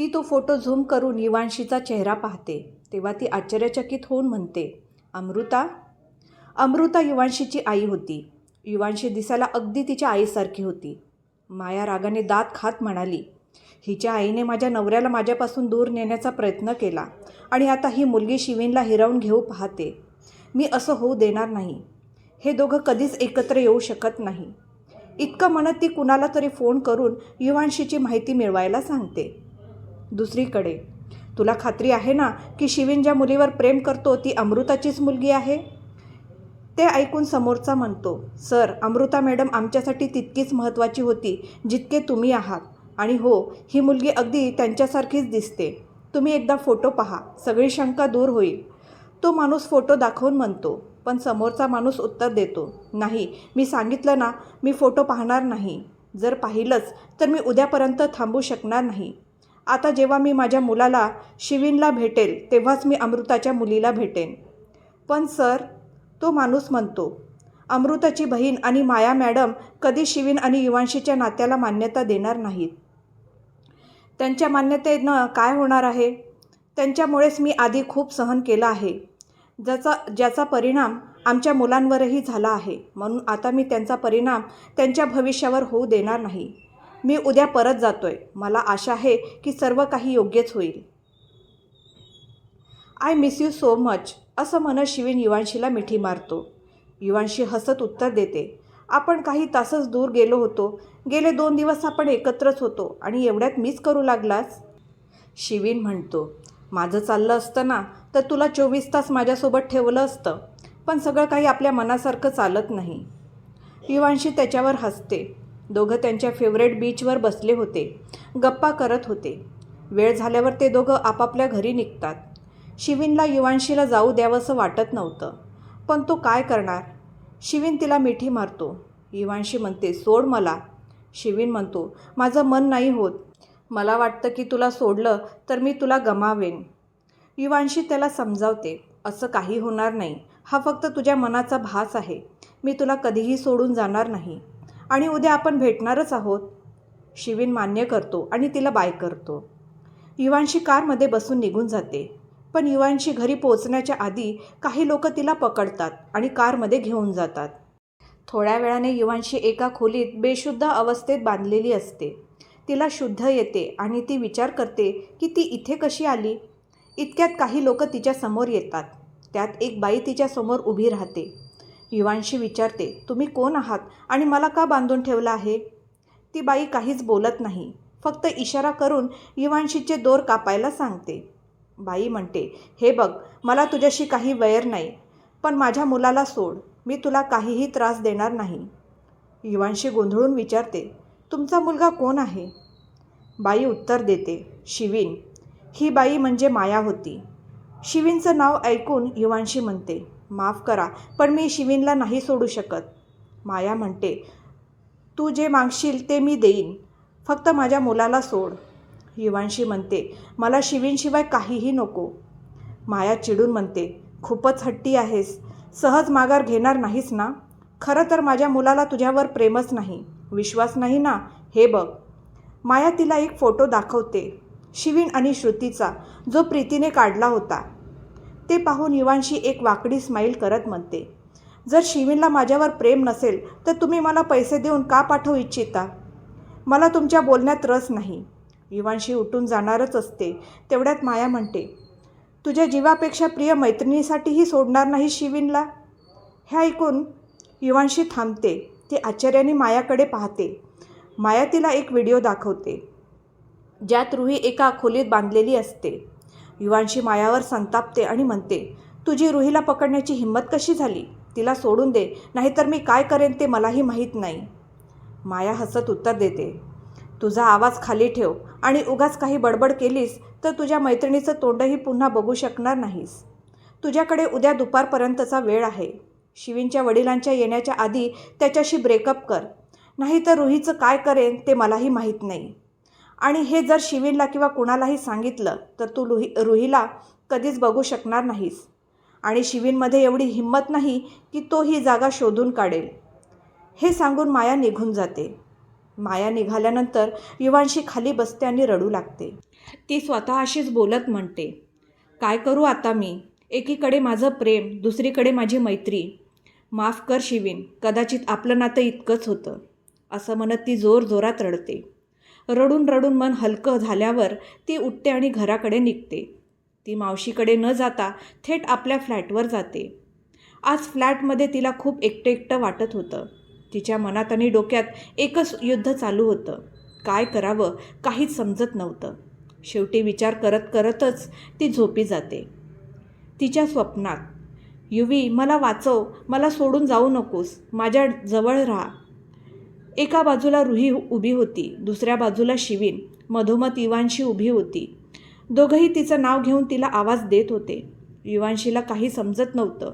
ती तो photo zoom करून युवांशीचा चेहरा पाहते. तेव्हा ती आश्चर्यचकित होऊन म्हणते अमृता अमृता युवांशीची आई होती. युवांशी दिसायला अगदी तिच्या आईसारखी होती. माया रागाने दात खात म्हणाली हिच्या आईने माझ्या नवऱ्याला माझ्यापासून दूर नेण्याचा प्रयत्न केला आणि आता ही मुलगी शिवीनला हिरावून घेऊ पाहते. मी असं होऊ देणार नाही. हे दोघं कधीच एकत्र येऊ शकत नाही. इतकं म्हणत ती कुणाला तरी फोन करून युवांशीची माहिती मिळवायला सांगते. दुसरीकडे. तुला खात्री आहे ना की शिवीन ज्या मुलीवर प्रेम करतो ती अमृताचीच मुलगी आहे? ते ऐकून समोरचा म्हणतो सर अमृता मॅडम आमच्यासाठी तितकीच महत्त्वाची होती जितके तुम्ही आहात. आणि हो ही मुलगी अगदी त्यांच्यासारखीच दिसते. तुम्ही एकदा फोटो पहा सगळी शंका दूर होईल. तो माणूस फोटो दाखवून म्हणतो पण समोरचा माणूस उत्तर देतो नाही मी सांगितलं ना मी फोटो पाहणार नाही. जर पाहिलंच तर मी उद्यापर्यंत थांबू शकणार नाही. आता जेव्हा मी माझ्या मुलाला शिवीनला भेटेल तेव्हाच मी अमृताच्या मुलीला भेटेन. पण सर तो माणूस म्हणतो अमृताची बहीण आणि माया मॅडम कधी शिवीन आणि युवांशीच्या नात्याला मान्यता देणार नाहीत. त्यांच्या मान्यतेनं काय होणार आहे? त्यांच्यामुळेच मी आधी खूप सहन केलं आहे. ज्याचा ज्याचा परिणाम आमच्या मुलांवरही झाला आहे. म्हणून आता मी त्यांचा परिणाम त्यांच्या भविष्यावर होऊ देणार नाही. मी उद्या परत जातोय. मला आशा आहे की सर्व काही योग्यच होईल. I miss you so much असं म्हणत शिवीन युवांशीला मिठी मारतो. युवांशी हसत उत्तर देते. आपण काही तासच दूर गेलो होतो. गेले दोन दिवस आपण एकत्रच होतो. आणि एवढ्यात मीच करू लागलास? शिवीन म्हणतो माझं चाललं असतं ना तर तुला चोवीस तास माझ्यासोबत ठेवलं असतं. पण सगळं काही आपल्या मनासारखं चालत नाही. युवांशी त्याच्यावर हसते. दोघं त्यांच्या फेवरेट बीचवर बसले होते. गप्पा करत होते. वेळ झाल्यावर ते दोघं आपापल्या घरी निघतात. शिवीनला युवांशीला जाऊ द्यावंसं वाटत नव्हतं. पण तो काय करणार? शिवीन तिला मिठी मारतो. युवांशी म्हणते सोड मला. शिवीन म्हणतो माझं मन नाही होत. मला वाटतं की तुला सोडलं तर मी तुला गमावेन. युवांशी त्याला समजावते असं काही होणार नाही. हा फक्त तुझ्या मनाचा भास आहे. मी तुला कधीही सोडून जाणार नाही. आणि उद्या आपण भेटणारच आहोत. शिवीन मान्य करतो आणि तिला बाय करतो. युवांशी कारमध्ये बसून निघून जाते. पण युवांशी घरी पोहोचण्याच्या आधी काही लोक तिला पकडतात आणि कारमध्ये घेऊन जातात. थोड्या वेळाने युवांशी एका खोलीत बेशुद्ध अवस्थेत बांधलेली असते. तिला शुद्ध येते आणि ती विचार करते की ती इथे कशी आली? इतक्यात काही लोक तिच्यासमोर येतात. त्यात एक बाई तिच्यासमोर उभी राहते. युवांशी विचारते तुम्ही कोण आहात आणि मला का बांधून ठेवलं आहे? ती बाई काहीच बोलत नाही फक्त इशारा करून युवांशीचे दोर कापायला सांगते. बाई म्हणते हे बघ मला तुझ्याशी काही वैर नाही पण माझ्या मुलाला सोड मी तुला काहीही त्रास देणार नाही. युवांशी गोंधळून विचारते तुमचा मुलगा कोण आहे? बाई उत्तर देते शिवीन. ही बाई म्हणजे माया होती. शिवींचं नाव ऐकून युवांशी म्हणते माफ करा पण मी शिवीनला नाही सोडू शकत. माया म्हणते तू जे मागशील ते मी देईन. फक्त माझ्या मुलाला सोड. युवांशी म्हणते मला शिवीनशिवाय काहीही नको. माया चिडून म्हणते खूपच हट्टी आहेस. सहज माघार घेणार नाहीस ना? खरं तर माझ्या मुलाला तुझ्यावर प्रेमच नाही. विश्वास नाही ना? हे बघ. माया तिला एक फोटो दाखवते शिवीन आणि श्रुतीचा जो प्रीतीने काढला होता. ते पाहून युवांशी एक वाकडी स्माईल करत म्हणते जर शिवीनला माझ्यावर प्रेम नसेल तर तुम्ही मला पैसे देऊन का पाठवू इच्छिता? मला तुमच्या बोलण्यात रस नाही. युवांशी उठून जाणारच असते. तेवढ्यात माया म्हणते तुझ्या जीवापेक्षा प्रिय मैत्रिणीसाठीही सोडणार नाही शिवीनला हे ऐकून युवांशी थांबते. ती आश्चर्याने मायाकडे पाहते. माया तिला एक व्हिडिओ दाखवते ज्यात रुही एका खोलीत बांधलेली असते. युवांशी मायावर संतापते आणि म्हणते तुझी रुहीला पकडण्याची हिंमत कशी झाली? तिला सोडून दे नाहीतर मी काय करेन ते मलाही माहीत नाही. माया हसत उत्तर देते तुझा आवाज खाली ठेव आणि उगाच काही बडबड केलीस तर तुझ्या मैत्रिणीचं तोंडही पुन्हा बघू शकणार नाहीस. तुझ्याकडे उद्या दुपारपर्यंतचा वेळ आहे. शिवींच्या वडिलांच्या येण्याच्या आधी त्याच्याशी ब्रेकअप कर. नाहीतर रुहीचं काय करेन ते मलाही माहीत नाही. आणि हे जर शिवीनला किंवा कुणालाही सांगितलं तर तू लुही रुहीला कधीच बघू शकणार नाहीस. आणि शिवीनमध्ये एवढी हिंमत नाही की तो ही जागा शोधून काढेल. हे सांगून माया निघून जाते. माया निघाल्यानंतर युवांशी खाली बसते आणि रडू लागते. ती स्वतःशीच बोलत म्हणते काय करू आता मी? एकीकडे माझं प्रेम दुसरीकडे माझी मैत्री. माफ कर शिवीन कदाचित आपलं नातं इतकंच होतं. असं म्हणत ती जोर जोरात रडते. रडून रडून मन हलकं झाल्यावर ती उठते आणि घराकडे निघते. ती मावशीकडे न जाता थेट आपल्या फ्लॅटवर जाते. आज फ्लॅटमध्ये तिला खूप एकटं एकटं वाटत होतं. तिच्या मनात आणि डोक्यात एकच युद्ध चालू होतं. काय करावं काहीच समजत नव्हतं. शेवटी विचार करत करतच ती झोपी जाते. तिच्या स्वप्नात युवी मला वाचव मला सोडून जाऊ नकोस माझ्या जवळ राहा. एका बाजूला रुही उभी होती दुसऱ्या बाजूला शिवीन. मधोमध इवांशी उभी होती. दोघंही तिचं नाव घेऊन तिला आवाज देत होते. युवांशीला काही समजत नव्हतं.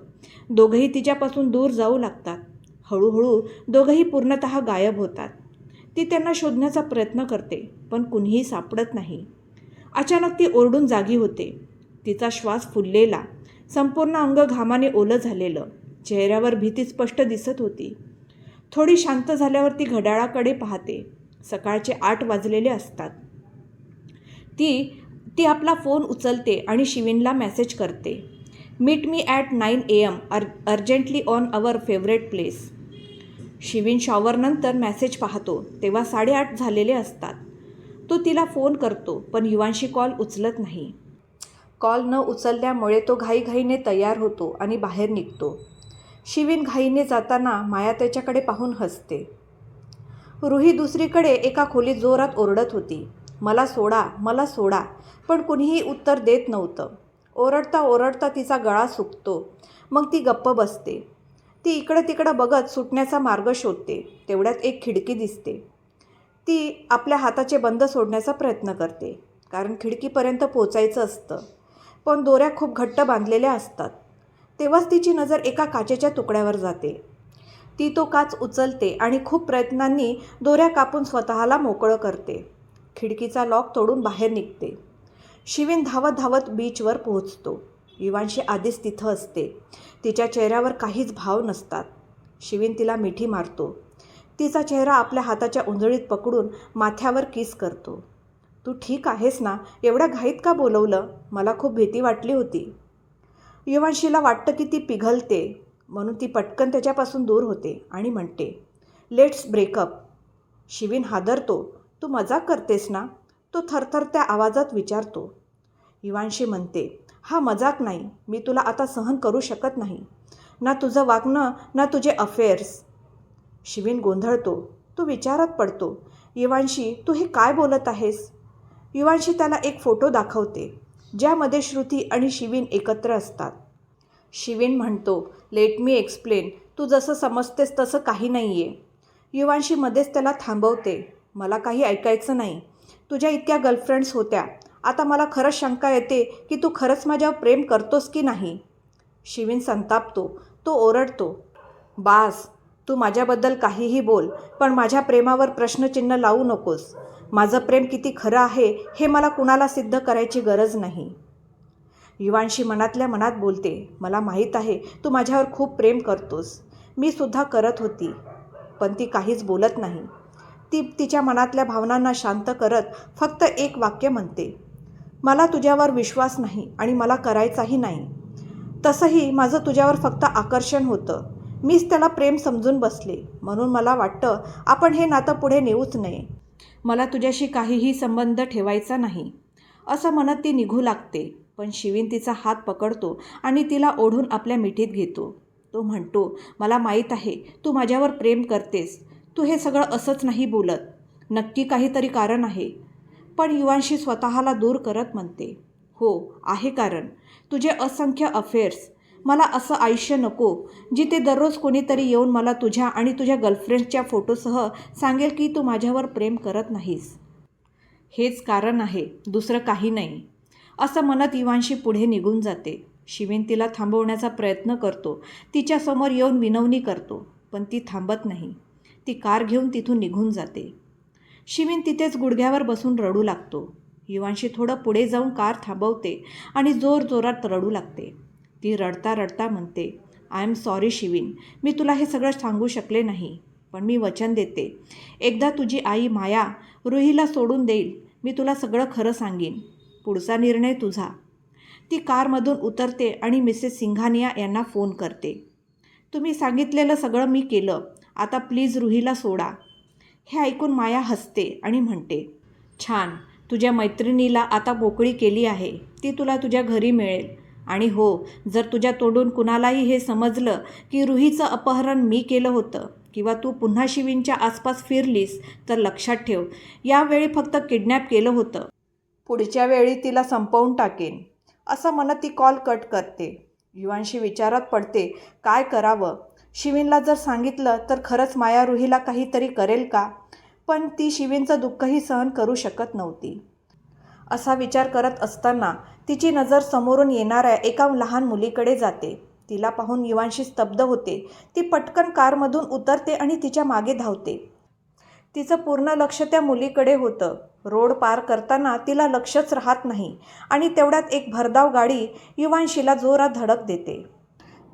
दोघंही तिच्यापासून दूर जाऊ लागतात. हळूहळू दोघंही पूर्णतः गायब होतात. ती त्यांना शोधण्याचा प्रयत्न करते पण कुणीही सापडत नाही. अचानक ती ओरडून जागी होते. तिचा श्वास फुललेला. संपूर्ण अंग घामाने ओलं झालेलं. चेहऱ्यावर भीती स्पष्ट दिसत होती. थोडी शांत झाल्यावर ती घड्याळाकडे पाहते. सकाळचे आठ वाजलेले असतात. ती ती आपला फोन उचलते आणि शिवीनला मेसेज करते. Meet me at nine A M uh urgently on our favourite place. Shivin शॉवरनंतर message पाहतो. तेव्हा साडेआठ झालेले असतात. तो तिला फोन करतो पण युवांशी कॉल उचलत नाही. कॉल न उचलल्यामुळे तो घाईघाईने तयार होतो आणि बाहेर निघतो. शिवीन घाईने जाताना माया त्याच्याकडे पाहून हसते. रुही दुसरीकडे एका खोलीत जोरात ओरडत होती. मला सोडा मला सोडा. पण कुणीही उत्तर देत नव्हतं. ओरडता ओरडता तिचा गळा सुकतो. मग ती गप्प बसते. ती इकडं तिकडं बघत सुटण्याचा मार्ग शोधते. तेवढ्यात एक खिडकी दिसते. ती आपल्या हाताचे बंद सोडण्याचा प्रयत्न करते. कारण खिडकीपर्यंत पोचायचं असतं. पण दोऱ्या खूप घट्ट बांधलेल्या असतात. तेव्हाच तिची नजर एका काचेच्या तुकड्यावर जाते. ती तो काच उचलते आणि खूप प्रयत्नांनी दोऱ्या कापून स्वतःला मोकळं करते. खिडकीचा लॉक तोडून बाहेर निघते. शिवीन धावत धावत बीचवर पोहोचतो. युवांशी आधीच तिथं असते. तिच्या चेहऱ्यावर काहीच भाव नसतात. शिवीन तिला मिठी मारतो. तिचा चेहरा आपल्या हाताच्या उंजळीत पकडून माथ्यावर किस करतो. तू ठीक आहेस ना? एवढ्या घाईत का बोलवलं? मला खूप भीती वाटली होती. युवांशीला वाटतं की ती पिघलते म्हणून ती पटकन त्याच्यापासून दूर होते आणि म्हणते लेट्स ब्रेकअप शिवीन हादरतो तू मजाक करतेस ना? तो थरथर त्या आवाजात विचारतो. युवांशी म्हणते हा मजाक नाही मी तुला आता सहन करू शकत नाही. ना तुझं वागणं ना तुझे अफेअर्स शिवीन गोंधळतो तो विचारात पडतो युवांशी तू हे काय बोलत आहेस? युवांशी त्याला एक फोटो दाखवते. ज्यामध्ये श्रुती आणि शिवीन एकत्र असतात. शिवीन म्हणतो लेट मी एक्सप्लेन तू जसं समजतेस तसं काही नाही आहे युवांशी मध्येच त्याला थांबवते. मला काही ऐकायचं नाही. तुझ्या इतक्या गर्लफ्रेंड्स होत्या. आता मला खरंच शंका येते की तू खरंच माझ्यावर प्रेम करतोस की नाही? शिवीन संतापतो. तो ओरडतो बास तू माझ्याबद्दल काहीही बोल पण माझ्या प्रेमावर प्रश्नचिन्ह लावू नकोस. माझं प्रेम किती खरं आहे हे मला कुणाला सिद्ध करायची गरज नाही. युवांशी मनातल्या मनात बोलते मला माहीत आहे तू माझ्यावर खूप प्रेम करतोस. मी सुद्धा करत होती पण ती काहीच बोलत नाही ती तिच्या मनातल्या भावनांना शांत करत फक्त एक वाक्य म्हणते मला तुझ्यावर विश्वास नाही आणि मला करायचाही नाही. तसंही माझं तुझ्यावर फक्त आकर्षण होतं. मीच त्याला प्रेम समजून बसले. म्हणून मला वाटतं आपण हे नातं पुढे नेऊच नये. मला तुझ्याशी काहीही संबंध ठेवायचा नाही. असं म्हणत ती निघू लागते पण शिवीन तिचा हात पकडतो आणि तिला ओढून आपल्या मिठीत घेतो. तो म्हणतो मला माहीत आहे तू माझ्यावर प्रेम करतेस. तू हे सगळं असंच नाही बोलत. नक्की काहीतरी कारण आहे. पण युवांशी स्वतःला दूर करत म्हणते हो आहे कारण. तुझे असंख्य अफेअर्स मला असं आयुष्य नको जिथे दररोज कोणीतरी येऊन मला तुझ्या आणि तुझ्या गर्लफ्रेंडच्या फोटोसह सांगेल की तू माझ्यावर प्रेम करत नाहीस. हेच कारण आहे दुसरं काही नाही. असं म्हणत इवांशी पुढे निघून जाते. शिवीन तिला थांबवण्याचा प्रयत्न करतो. तिच्यासमोर येऊन विनवणी करतो पण ती थांबत नाही. ती कार घेऊन तिथून निघून जाते. शिवीन तिथेच गुडघ्यावर बसून रडू लागतो. युवांशी थोडं पुढे जाऊन कार थांबवते आणि जोर जोरात रडू लागते. ती रडता रडता म्हणते आय एम सॉरी शिवीन. मी तुला हे सगळं सांगू शकले नाही पण मी वचन देते. एकदा तुझी आई माया रुहीला सोडून देईल. मी तुला सगळं खरं सांगीन. पुढचा निर्णय तुझा. ती कारमधून उतरते आणि मिसेस सिंघानिया यांना फोन करते. तुम्ही सांगितलेलं सगळं मी केलं. आता प्लीज रुहीला सोडा. हे ऐकून माया हसते आणि म्हणते छान. तुझ्या मैत्रिणीला आता मोकळी केली आहे. ती तुला तुझ्या घरी मिळेल. आणि हो जर तुझ्या तोडून कुणालाही हे समजलं की रुहीचं अपहरण मी केलं होतं किंवा तू पुन्हा शिवींच्या आसपास फिरलीस तर लक्षात ठेव यावेळी फक्त किडनॅप केलं होतं. पुढच्या वेळी तिला संपवून टाकेन. असं म्हणत ती कॉल कट करते. युवांशी विचारात पडते काय करावं? शिवीनला जर सांगितलं तर खरंच माया रुहीला काहीतरी करेल का? पण ती शिवींचं दुःखही सहन करू शकत नव्हती. असा विचार करत असताना तिची नजर समोरून येणाऱ्या एका लहान मुलीकडे जाते. तिला पाहून युवांशी स्तब्ध होते. ती पटकन कारमधून उतरते आणि तिच्यामागे धावते. तिचं पूर्ण लक्ष त्या मुलीकडे होतं. रोड पार करताना तिला लक्षच राहत नाही आणि तेवढ्यात एक भरधाव गाडी युवांशीला जोरात धडक देते.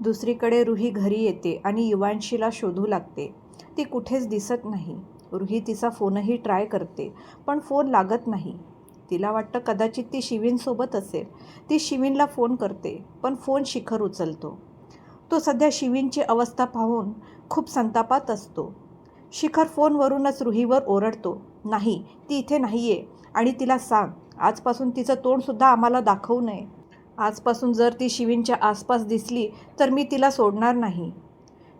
दुसरीकडे रुही घरी येते आणि युवांशीला शोधू लागते. ती कुठेच दिसत नाही. रुही तिचा फोनही ट्राय करते पण फोन लागत नाही. तिला वाटतं कदाचित ती शिवीनसोबत असेल. ती शिवीनला फोन करते पण फोन शिखर उचलतो. तो सध्या शिवीनची अवस्था पाहून खूप संतापात असतो. शिखर फोनवरूनच रुहीवर ओरडतो नाही ती इथे नाही आहे आणि तिला सांग आजपासून तिचं तोंडसुद्धा आम्हाला दाखवू नये. आजपासून जर ती शिवींच्या आसपास दिसली तर मी तिला सोडणार नाही.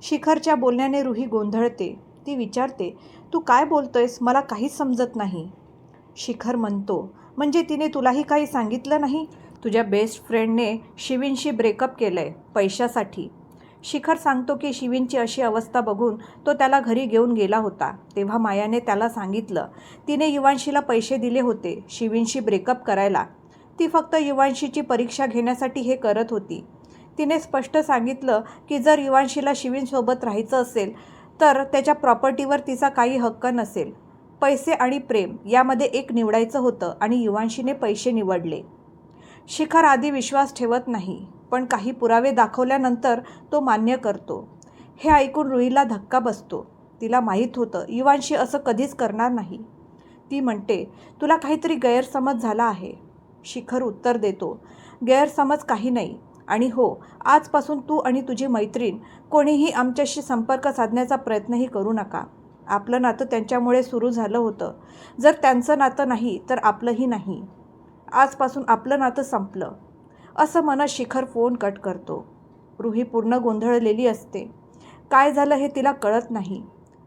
शिखरच्या बोलण्याने रुही गोंधळते. ती विचारते तू काय बोलतोयस? मला काहीच समजत नाही. शिखर म्हणतो. म्हणजे तिने तुलाही काही सांगितलं नाही? तुझ्या बेस्ट फ्रेंडने शिवींशी ब्रेकअप केलं आहे पैशासाठी. शिखर सांगतो की शिवींची अशी अवस्था बघून तो त्याला घरी घेऊन गेला होता. तेव्हा मायाने त्याला सांगितलं. तिने युवांशीला पैसे दिले होते शिवींशी ब्रेकअप करायला. ती फक्त युवांशीची परीक्षा घेण्यासाठी हे करत होती. तिने स्पष्ट सांगितलं की जर युवांशीला शिवींसोबत राहायचं असेल तर त्याच्या प्रॉपर्टीवर तिचा काही हक्क नसेल. पैसे आणि प्रेम यामध्ये एक निवडायचं होतं आणि युवांशीने पैसे निवडले. शिखर आधी विश्वास ठेवत नाही पण काही पुरावे दाखवल्यानंतर तो मान्य करतो. हे ऐकून रुईला धक्का बसतो. तिला माहीत होतं युवांशी असं कधीच करणार नाही. ती म्हणते तुला काहीतरी गैरसमज झाला आहे. शिखर उत्तर देतो गैरसमज काही नाही. आणि हो आजपासून तू आणि तुझी मैत्रीण कोणीही आमच्याशी संपर्क साधण्याचा प्रयत्नही करू नका. आपलं नातं त्यांच्यामुळे सुरू झालं होतं. जर त्यांचं नातं नाही तर आपलंही नाही. आजपासून आपलं नातं संपलं. असं मनात शिखर फोन कट करतो. रुही पूर्ण गोंधळलेली असते. काय झालं हे तिला कळत नाही.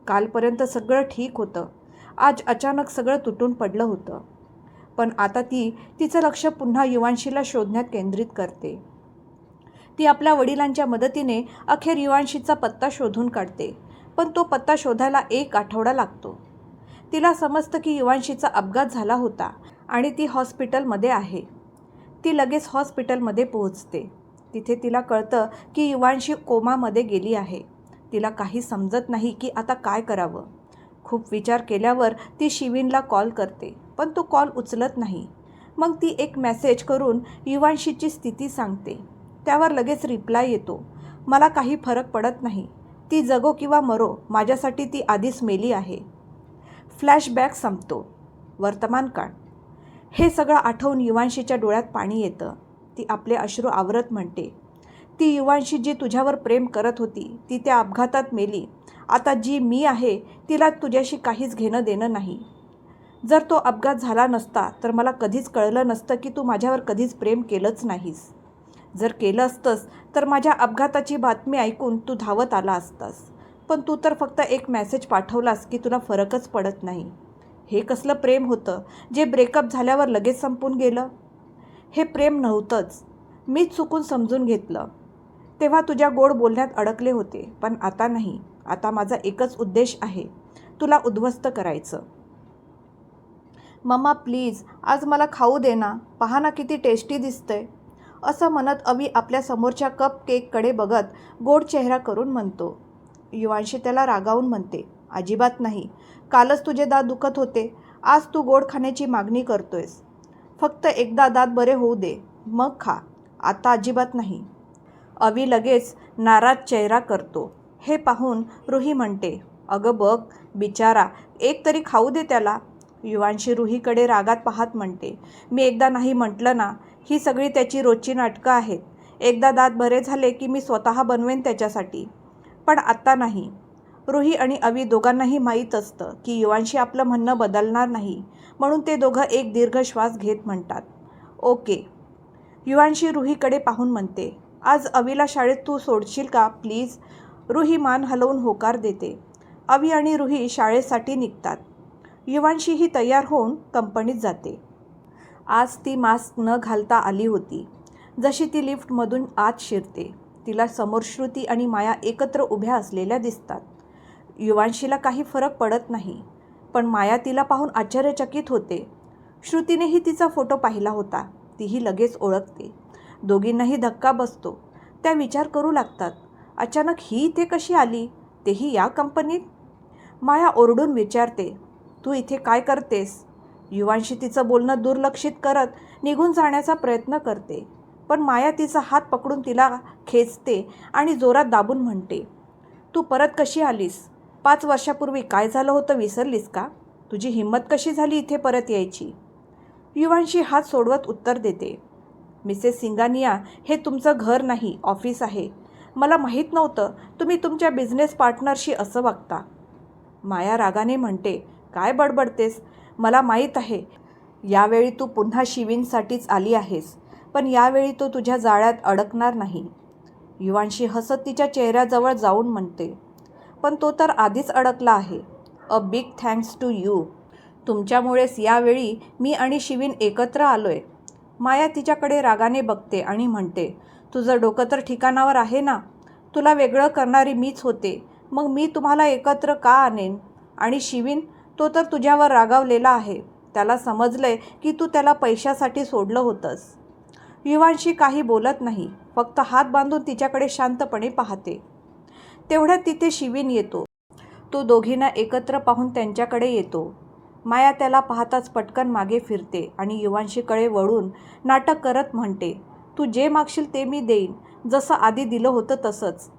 कालपर्यंत सगळं ठीक होतं. आज अचानक सगळं तुटून पडलं होतं. पण आता ती तिचं लक्ष पुन्हा युवांशीला शोधण्यात केंद्रित करते. ती आपल्या वडिलांच्या मदतीने अखेर युवांशीचा पत्ता शोधून काढते. पण तो पत्ता शोधायला एक आठवडा लागतो. तिला समजतं की युवांशीचा अपघात झाला होता आणि ती हॉस्पिटलमध्ये आहे. ती लगेच हॉस्पिटलमध्ये पोहोचते. तिथे तिला कळतं की युवांशी कोमामध्ये गेली आहे. तिला काही समजत नाही की आता काय करावं. खूप विचार केल्यावर ती शिवीनला कॉल करते पण तो कॉल उचलत नाही. मग ती एक मेसेज करून युवांशीची स्थिती सांगते. त्यावर लगेच रिप्लाय येतो. मला काही फरक पडत नाही. ती जगो किंवा मरो माझ्यासाठी ती आधीच मेली आहे. फ्लॅशबॅक संपतो. वर्तमान काळ. हे सगळं आठवून युवांशीच्या डोळ्यात पाणी येतं. ती आपले अश्रू आवरत म्हणते. ती युवांशी जी तुझ्यावर प्रेम करत होती ती त्या अपघातात मेली. आता जी मी आहे तिला तुझ्याशी काहीच घेणं देणं नाही. जर तो अपघात झाला नसता तर मला कधीच कळलं नसतं की तू माझ्यावर कधीच प्रेम केलंच नाहीस. जर केलं असतंस तर माझ्या अपघाताची बातमी ऐकून तू धावत आला असतास. पण तू तर फक्त एक मेसेज पाठवलास की तुला फरकच पडत नाही. हे कसलं प्रेम होतं जे ब्रेकअप झाल्यावर लगेच संपून गेलं? हे प्रेम नव्हतंच. मीच चुकून समजून घेतलं. तेव्हा तुझ्या गोड बोलण्यात अडकले होते पण आता नाही. आता माझा एकच उद्देश आहे तुला उद्ध्वस्त करायचं. मम्मा प्लीज आज मला खाऊ दे ना. पहा ना किती टेस्टी दिसतंय. असं म्हणत अवी आपल्या समोरच्या कप केककडे बघत गोड चेहरा करून म्हणतो युवांशी त्याला रागावून म्हणते अजिबात नाही. कालच तुझे दात दुखत होते. आज तू गोड खाण्याची मागणी करतोयस. फक्त एकदा दात बरे होऊ दे. मग खा. आता अजिबात नाही. अवी लगेच नाराज चेहरा करतो. हे पाहून रुही म्हणते अगं बघ बिचारा एक तरी खाऊ दे त्याला. युवांशी रुहीकडे रागात पाहत म्हणते मी एकदा नाही म्हटलं ना ही सगळी त्याची रोजची नाटकं आहेत. एकदा दात बरे झाले की मी स्वतः बनवेन त्याच्यासाठी. पण आत्ता नाही. रुही आणि अवी दोघांनाही माहीत असतं की युवांशी आपलं म्हणणं बदलणार नाही म्हणून ते दोघं एक दीर्घ श्वास घेत म्हणतात. ओके. युवांशी रुहीकडे पाहून म्हणते आज अवीला शाळेत तू सोडशील का प्लीज? रुही मान हलवून होकार देते. अवी आणि रुही शाळेसाठी निघतात. युवांशीही तयार होऊन कंपनीत जाते. आज ती मास्क न घालता आली होती. जशी ती लिफ्टमधून आत शिरते तिला समोर श्रुती आणि माया एकत्र उभ्या असलेल्या दिसतात. युवांशीला काही फरक पडत नाही पण माया तिला पाहून आश्चर्यचकित होते. श्रुतीनेही तिचा फोटो पाहिला होता तीही लगेच ओळखते. दोघींनाही धक्का बसतो. त्या विचार करू लागतात अचानक ही इथे कशी आली? तेही या कंपनीत? माया ओरडून विचारते तू इथे काय करतेस? युवांशी तिचं बोलणं दुर्लक्षित करत निघून जाण्याचा प्रयत्न करते. पण माया तिचा हात पकडून तिला खेचते आणि जोरात दाबून म्हणते तू परत कशी आलीस? पाच वर्षापूर्वी काय झालं होतं विसरलीस का? तुझी हिंमत कशी झाली इथे परत यायची? युवांशी हात सोडवत उत्तर देते मिसेस सिंगानिया हे तुमचं घर नाही ऑफिस आहे. मला माहीत नव्हतं तुम्ही तुमच्या बिझनेस पार्टनरशी असं वागता. माया रागाने म्हणते काय बडबडतेस? मला माहीत आहे. यावेळी तू पुन्हा शिवींसाठीच आली आहेस पण यावेळी तो तुझ्या जाळ्यात अडकणार नाही. युवांशी हसत तिच्या चेहऱ्याजवळ जाऊन म्हणते पण तो तर आधीच अडकला आहे. A big thanks to you तुमच्यामुळेच यावेळी मी आणि शिवीन एकत्र आलो आहे माया तिच्याकडे रागाने बघते आणि म्हणते तुझं डोकं तर ठिकाणावर आहे ना? तुला वेगळं करणारी मीच होते. मग मी तुम्हाला एकत्र का आणेन? आणि शिवीन तो तर तुझ्यावर रागावलेला आहे. त्याला समजलंय की तू त्याला पैशासाठी सोडलं होतंस. युवांशी काही बोलत नाही. फक्त हात बांधून तिच्याकडे शांतपणे पाहते. तेवढ्यात तिथे शिवीन येतो. तो दोघींना एकत्र पाहून त्यांच्याकडे येतो. माया त्याला पाहताच पटकन मागे फिरते आणि युवांशीकडे वळून नाटक करत म्हणते तू जे मागशील ते मी देईन. जसं आधी दिलं होतं तसंच.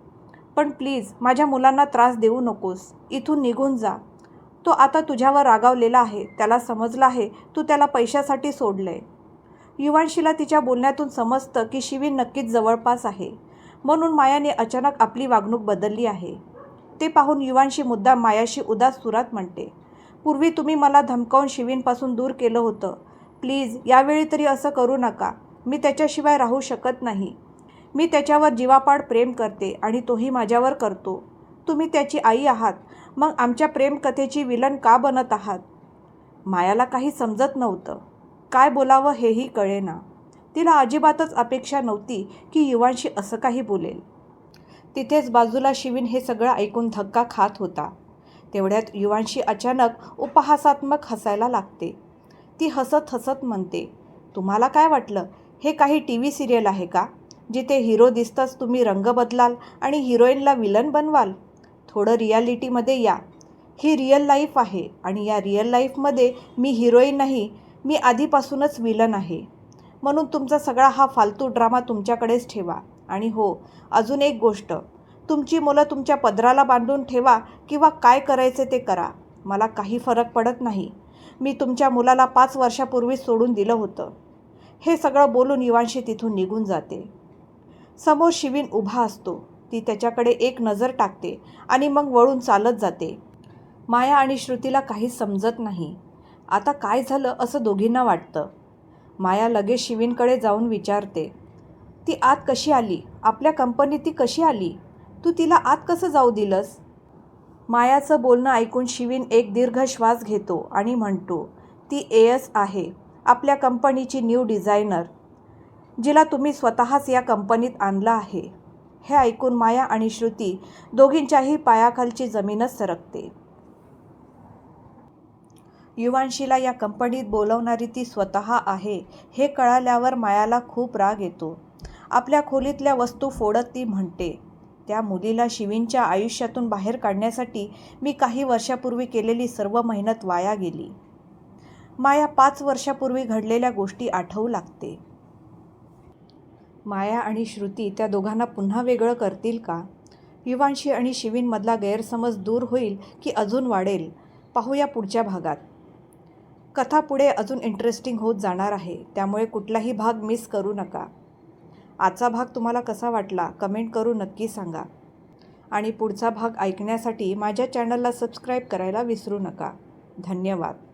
पण प्लीज माझ्या मुलांना त्रास देऊ नकोस. इथून निघून जा. तो आता तुझ्यावर रागावलेला आहे त्याला समजलं आहे तू त्याला पैशासाठी सोडलं आहे युवांशीला तिच्या बोलण्यातून समजतं की शिवीन नक्कीच जवळपास आहे. म्हणून मायाने अचानक आपली वागणूक बदलली आहे. ते पाहून युवांशी मुद्दा मायाशी उदास सुरात म्हणते पूर्वी तुम्ही मला धमकावून शिवींपासून दूर केलं होतं. प्लीज यावेळी तरी असं करू नका. मी त्याच्याशिवाय राहू शकत नाही. मी त्याच्यावर जीवापाड प्रेम करते आणि तोही माझ्यावर करतो. तुम्ही त्याची आई आहात. मग आमच्या प्रेमकथेची विलन का बनत आहात? मायाला काही समजत नव्हतं. काय बोलावं हेही कळेना. तिला अजिबातच अपेक्षा नव्हती की युवांशी असं काही बोलेल. तिथेच बाजूला शिवीन हे सगळं ऐकून धक्का खात होता. तेवढ्यात युवांशी अचानक उपहासात्मक हसायला लागते. ती हसत हसत म्हणते तुम्हाला काय वाटलं? हे काही टी व्ही सिरियल आहे का? जिथे हिरो दिसताच तुम्ही रंग बदलाल आणि हिरोईनला विलन बनवाल? थोडं रियालिटीमध्ये या. ही रिअल लाईफ आहे आणि या रिअल लाईफमध्ये मी हिरोईन नाही मी आधीपासूनच विलन आहे. म्हणून तुमचा सगळा हा फालतू ड्रामा तुमच्याकडेच ठेवा. आणि हो अजून एक गोष्ट. तुमची मुलं तुमच्या पदराला बांधून ठेवा किंवा काय करायचे ते करा. मला काही फरक पडत नाही. मी तुमच्या मुलाला पाच वर्षापूर्वी सोडून दिलं होतं. हे सगळं बोलून युवांशी तिथून निघून जाते. समोर शिवीन उभा असतो. ती त्याच्याकडे एक नजर टाकते आणि मग वळून चालत जाते. माया आणि श्रुतीला काहीच समजत नाही. आता काय झालं असं दोघींना वाटतं. माया लगेच शिवीनकडे जाऊन विचारते ती आत कशी आली? आपल्या कंपनीत ती कशी आली? तू तिला आत कसं जाऊ दिलंस? मायाचं बोलणं ऐकून शिवीन एक दीर्घ श्वास घेतो आणि म्हणतो ती एयस आहे आपल्या कंपनीची न्यू डिझायनर जिला तुम्ही स्वतःच या कंपनीत आणलं आहे. हे ऐकून माया आणि श्रुती दोघींच्याही पायाखालची जमीनच सरकते. युवांशीला या कंपनीत बोलवणारी ती स्वतः आहे हे कळाल्यावर मायाला खूप राग येतो. आपल्या खोलीतल्या वस्तू फोडत ती म्हणते त्या मुलीला शिवींच्या आयुष्यातून बाहेर काढण्यासाठी मी काही वर्षापूर्वी केलेली सर्व मेहनत वाया गेली. माया पाच वर्षापूर्वी घडलेल्या गोष्टी आठवू लागते. माया आणि श्रुती त्या दोघांना पुन्हा वेगळं करतील का? युवांशी आणि शिवींमधला गैरसमज दूर होईल की अजून वाढेल? पाहूया पुढच्या भागात. कथा पुढे अजून इंटरेस्टिंग होत जाणार आहे. त्यामुळे कुठलाही भाग मिस करू नका. आजचा भाग तुम्हाला कसा वाटला? कमेंट करून नक्की सांगा. आणि पुढचा भाग ऐकण्यासाठी माझ्या चॅनलला सबस्क्राईब करायला विसरू नका. धन्यवाद.